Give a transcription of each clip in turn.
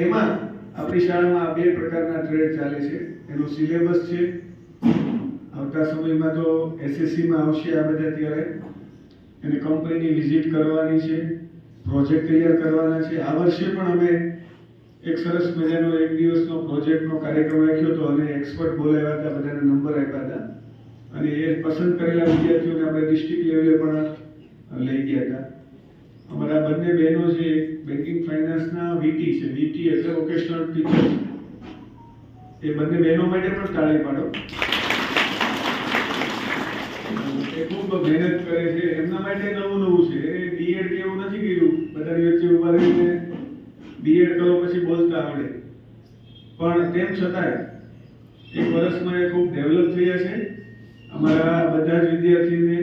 એમાં આપણી શાળામાં બે પ્રકારના ટ્રેડ ચાલે છે. એનો સિલેબસ છે. આવતા સમયમાં તો એસએસસીમાં આવશે આ બધા ત્યારે. એને કંપનીની વિઝિટ કરવાની છે. પ્રોજેક્ટ તૈયાર કરવાના છે. આ વર્ષે પણ અમે એક સરસ મજાનો એક દિવસનો પ્રોજેક્ટનો કાર્યક્રમ રાખ્યો હતો. અને એક્સપર્ટ બોલાવ્યા હતા, બધાને નંબર આપ્યા હતા. અને એ પસંદ કરેલા વિદ્યાર્થીઓને આપણે ડિસ્ટ્રિક્ટ લેવલે પણ લઈ ગયા હતા. બંને બહેનો છે બેન્કિંગ ફાઇનાન્સના વીટી છે વીટી એટલે વોકેશનલ ટીચર એ બંને બહેનો માટે પણ તાળી પાડો એ ખૂબ મહેનત કરે છે. એમના માટે નવું નવું છે. એ બીએડ કે એવું નથી કર્યું. બધાની વચ્ચે ઊભા રહીને બીએડ કરો પછી બોલતા આવડે. પણ તેમ છતાંય, એક વર્ષમાં એ ખૂબ ડેવલપ થયા છે. અમારા બધા જ વિદ્યાર્થીને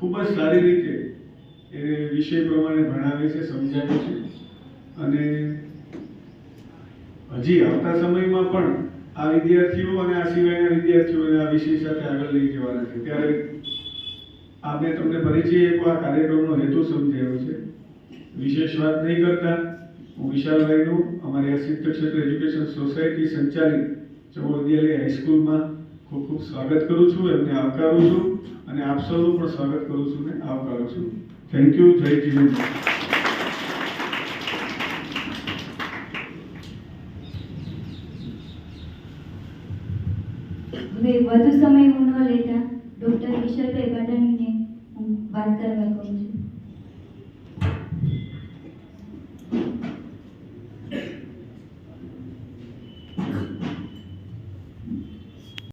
ખૂબ જ સારી રીતે વિષય પ્રમાણે ભણાવે છે, સમજાવે છે. અને હજી આવતા સમયમાં પણ આ વિદ્યાર્થીઓ અને આ સિવાયના વિદ્યાર્થીઓને આ વિષય સાથે આગળ લઈ જવાના છે. ત્યારે આ તમને પરિચય એક આ કાર્યક્રમનો હેતુ સમજાવ્યો છે. વિશેષ વાત નહીં કરતા. હું વિશાલભાઈનું, અમારી આ સિદ્ધ ક્ષેત્ર એજ્યુકેશન સોસાયટી સંચાલિત ચૌ વિદ્યાલય હાઈસ્કૂલમાં ખૂબ ખૂબ સ્વાગત કરું છું. એમને આવકારું છું અને આપ સૌનું પણ સ્વાગત કરું છું ને આવકારું છું. થેન્ક યુ જય જીવન હવે વધુ સમય હું ન લેતા.